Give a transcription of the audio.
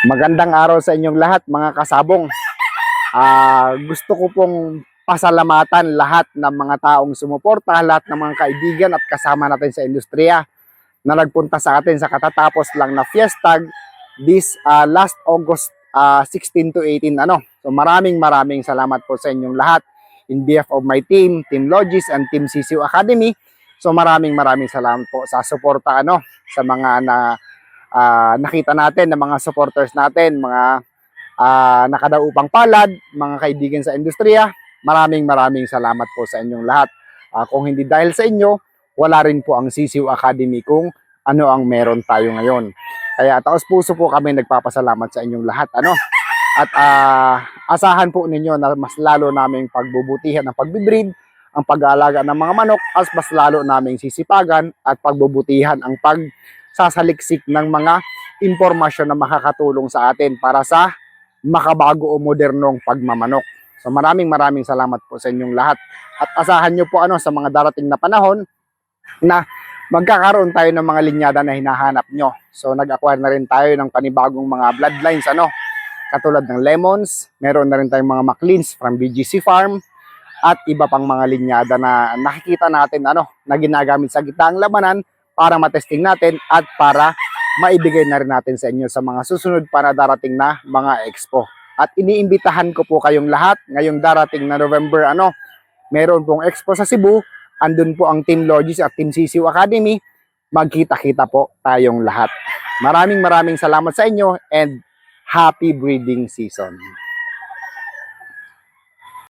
Magandang araw sa inyong lahat mga kasabong. Ah, gusto ko pong pasalamatan lahat ng mga taong sumuporta, lahat ng mga kaibigan at kasama natin sa industriya na nagpunta sa atin sa katatapos lang na fiestag this ah, last August ah, 16 to 18 ano. So maraming maraming salamat po sa inyong lahat in behalf of my team, Team Logis and Team CCU Academy. So maraming maraming salamat po sa suporta ano sa mga na ah, nakita natin ng mga supporters natin, mga ah, nakadaupang palad, mga kaibigan sa industriya. Maraming maraming salamat po sa inyong lahat. Ah, kung hindi dahil sa inyo, wala rin po ang CCU Academy kung ano ang meron tayo ngayon. Kaya taos puso po kami nagpapasalamat sa inyong lahat. Ano? At ah, asahan po ninyo na mas lalo naming pagbubutihan ang pagbibreed, ang pag-aalaga ng mga manok, as mas lalo naming sisipagan at pagbubutihan ang pagsasaliksik ng mga impormasyon na makakatulong sa atin para sa makabago o modernong pagmamanok. So maraming maraming salamat po sa inyong lahat. At asahan nyo po ano sa mga darating na panahon na magkakaroon tayo ng mga linyada na hinahanap nyo. So nag-acquire na rin tayo ng panibagong mga bloodlines ano katulad ng lemons, meron na rin tayong mga McLeans from BGC Farm at iba pang mga linyada na nakikita natin ano na ginagamit sa gitang labanan para matesting natin at para maibigay na rin natin sa inyo sa mga susunod para darating na mga expo. At iniimbitahan ko po kayong lahat ngayong darating na November ano, meron pong expo sa Cebu, andun po ang Team Logis at Team CCU Academy, magkita-kita po tayong lahat. Maraming maraming salamat sa inyo and happy breeding season.